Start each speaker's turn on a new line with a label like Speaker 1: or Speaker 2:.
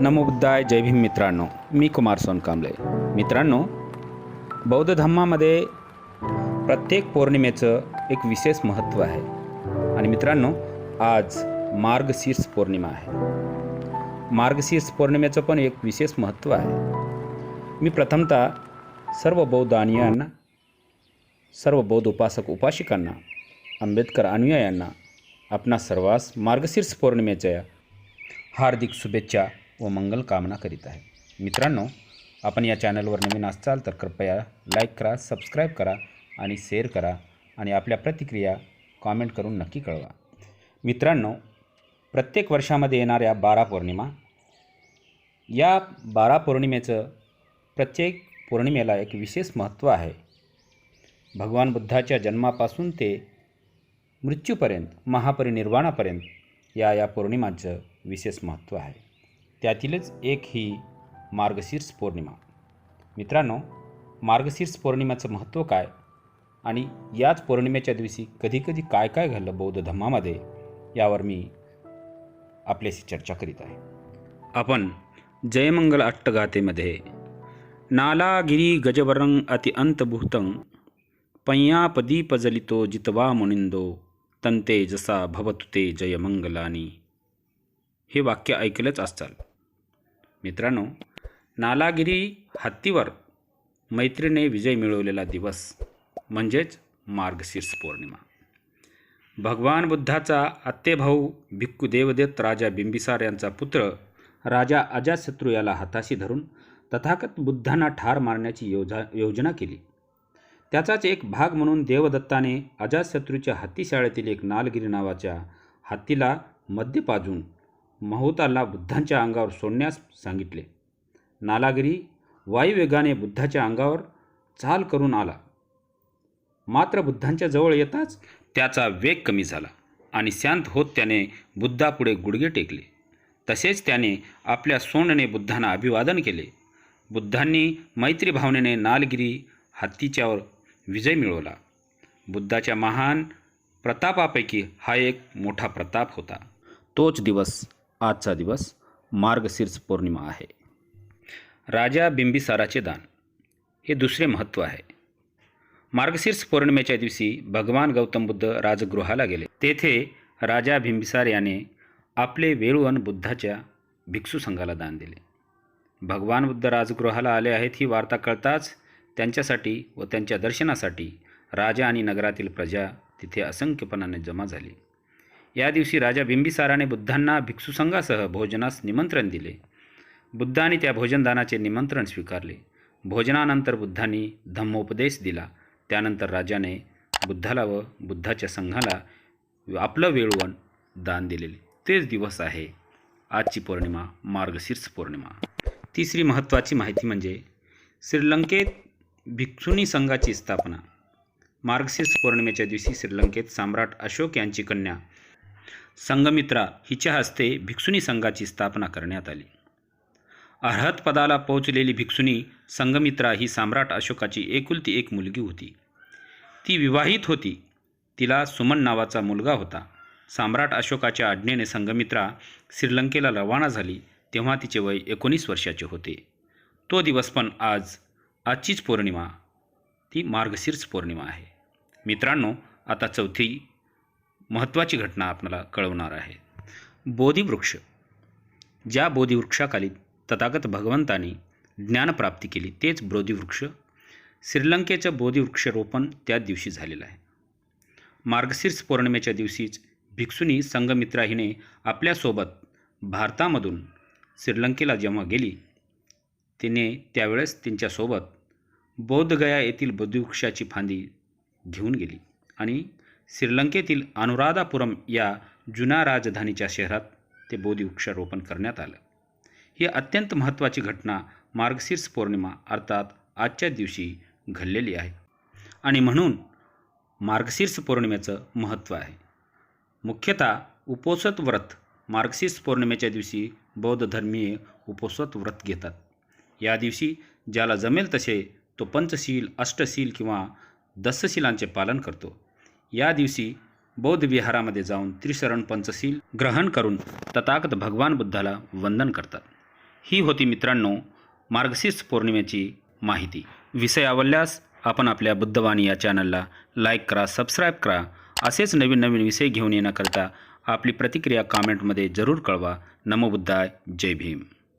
Speaker 1: नमो बुद्धाय जय भीम मित्रांनो. मी कुमार सोनकांबळे. मित्रांनो बौद्ध धर्मामध्ये प्रत्येक पौर्णिमेचं एक विशेष महत्त्व आहे. आणि मित्रांनो आज मार्गशीर्ष पौर्णिमा आहे. मार्गशीर्ष पौर्णिमेचं पण एक विशेष महत्त्व आहे. मी प्रथमतः सर्व बौद्ध अनुयायांना सर्व बौद्ध उपासक उपासिकांना आंबेडकर अनुयायांना आपणा सर्वांस मार्गशीर्ष पौर्णिमेच्या हार्दिक शुभेच्छा व मंगल कामना करीत आहे. मित्रांनो आपण या चॅनलवर नवीन असाल तर कृपया लाईक करा सबस्क्राईब करा आणि शेअर करा आणि आपल्या प्रतिक्रिया कॉमेंट करून नक्की कळवा. मित्रांनो प्रत्येक वर्षामध्ये येणाऱ्या बारा पौर्णिमा या बारा पौर्णिमेचं प्रत्येक पौर्णिमेला एक विशेष महत्त्व आहे. भगवान बुद्धाच्या जन्मापासून ते मृत्यूपर्यंत महापरिनिर्वाणापर्यंत या या पौर्णिमाचं विशेष महत्त्व आहे. त्यातीलच एक ही मार्गशीर्ष पौर्णिमा. मित्रांनो मार्गशीर्ष पौर्णिमेचं महत्त्व काय आणि याच पौर्णिमेच्या दिवशी कधीकधी काय काय घडलं बौद्ध धम्मामध्ये यावर मी आपल्याशी चर्चा करीत आहे. आपण जयमंगल अट्टगाथेमध्ये नालागिरी गजवरं अतिअंतभूतं पय्यापदीपजलितो जितवा मुनिंदो तंते जसा भवतु ते जयमंगलानी। हे वाक्य ऐकलंच असाल मित्रांनो नालागिरी हत्तीवर मैत्रीने विजय मिळवलेला दिवस म्हणजेच मार्गशीर्ष पौर्णिमा. भगवान बुद्धाचा आत्तेभाऊ भिक्खू देवदेत राजा बिंबिसार यांचा पुत्र राजा अजातशत्रू याला हाताशी धरून तथागत बुद्धांना ठार मारण्याची योजा योजना केली. त्याचाच एक भाग म्हणून देवदत्ताने अजातशत्रूच्या हत्तीशाळेतील एक नालगिरी नावाच्या हत्तीला मध्य पाजून महूताला बुद्धांच्या अंगावर सोडण्यास सांगितले. नालागिरी वायुवेगाने बुद्धाच्या अंगावर चाल करून आला. मात्र बुद्धांच्या जवळ येताच त्याचा वेग कमी झाला आणि शांत होत त्याने बुद्धापुढे गुडघे टेकले. तसेच त्याने आपल्या सोंडने बुद्धांना अभिवादन केले. बुद्धांनी मैत्री भावनेने नालगिरी हत्तीच्यावर विजय मिळवला. बुद्धाच्या महान प्रतापापैकी हा एक मोठा प्रताप होता. तोच दिवस आजचा दिवस मार्गशीर्ष पौर्णिमा आहे. राजा बिंबिसाराचे दान. हे दुसरे महत्त्व आहे. मार्गशीर्ष पौर्णिमेच्या दिवशी भगवान गौतम बुद्ध राजगृहाला गेले. तेथे राजा बिंबिसार याने आपले वेळवण बुद्धाच्या भिक्षू संघाला दान दिले. भगवान बुद्ध राजगृहाला आले आहेत ही वार्ता कळताच त्यांच्यासाठी व त्यांच्या दर्शनासाठी राजा आणि नगरातील प्रजा तिथे असंख्यपणाने जमा झाली. या दिवशी राजा बिंबिसाराने बुद्धांना भिक्षुसंघासह भोजनास निमंत्रण दिले. बुद्धांनी त्या भोजनदानाचे निमंत्रण स्वीकारले. भोजनानंतर बुद्धांनी धम्मोपदेश दिला. त्यानंतर राजाने बुद्धाला व बुद्धाच्या संघाला आपलं वेळवण दान दिलेले. तेच दिवस आहे. आजची पौर्णिमा मार्गशीर्ष पौर्णिमा. तिसरी महत्त्वाची माहिती म्हणजे श्रीलंकेत भिक्षुनी संघाची स्थापना. मार्गशीर्ष पौर्णिमेच्या दिवशी श्रीलंकेत सम्राट अशोक यांची कन्या संगमित्रा हिच्या हस्ते भिक्षुनी संघाची स्थापना करण्यात आली. अर्हत पदाला पोहोचलेली भिक्षुनी संगमित्रा ही सम्राट अशोकाची एकुलती एक मुलगी होती. ती विवाहित होती. तिला सुमन नावाचा मुलगा होता. सम्राट अशोकाच्या आज्ञेने संगमित्रा श्रीलंकेला रवाना झाली तेव्हा तिचे वय एकोणीस वर्षाचे होते. तो दिवस पण आज आजचीच पौर्णिमा. ती मार्गशीर्ष पौर्णिमा आहे. मित्रांनो आता चौथी महत्त्वाची घटना आपल्याला कळवणार आहे. बोधिवृक्ष. ज्या बोधिवृक्षाखाली तथागत भगवंताने ज्ञानप्राप्ती केली तेच बोधिवृक्ष श्रीलंकेचं बोधिवृक्षरोपण त्याच दिवशी झालेलं आहे. मार्गशीर्ष पौर्णिमेच्या दिवशीच भिक्षुनी संगमित्रा हिने आपल्यासोबत भारतामधून श्रीलंकेला जेव्हा गेली तिने त्यावेळेस त्यांच्यासोबत बौद्धगया येथील बोधिवृक्षाची फांदी घेऊन गेली आणि श्रीलंकेतील अनुराधापुरम या जुना राजधानीच्या शहरात ते बोधी वृक्षारोपण करण्यात आलं. ही अत्यंत महत्त्वाची घटना मार्गशीर्ष पौर्णिमा अर्थात आजच्या दिवशी घडलेली आहे आणि म्हणून मार्गशीर्ष पौर्णिमेचं महत्त्व आहे. मुख्यतः उपोसत व्रत मार्गशीर्ष पौर्णिमेच्या दिवशी बौद्ध धर्मीय उपोसत व्रत घेतात. या दिवशी ज्याला जमेल तसे तो पंचशील अष्टशील किंवा दशशिलांचे पालन करतो. या दिवशी बौद्ध विहारामध्ये जाऊन त्रिशरण पंचशील ग्रहण करून तथागत भगवान बुद्धाला वंदन करतात. ही होती मित्रांनो मार्गशीर्ष पौर्णिमेची माहिती. विषय आवडल्यास आपण आपल्या बुद्धवाणी या चॅनलला लाईक करा सबस्क्राईब करा. असेच नवीन नवीन विषय घेऊन येण्याकरता आपली प्रतिक्रिया कॉमेंटमध्ये जरूर कळवा. नमो बुद्धाय जय भीम.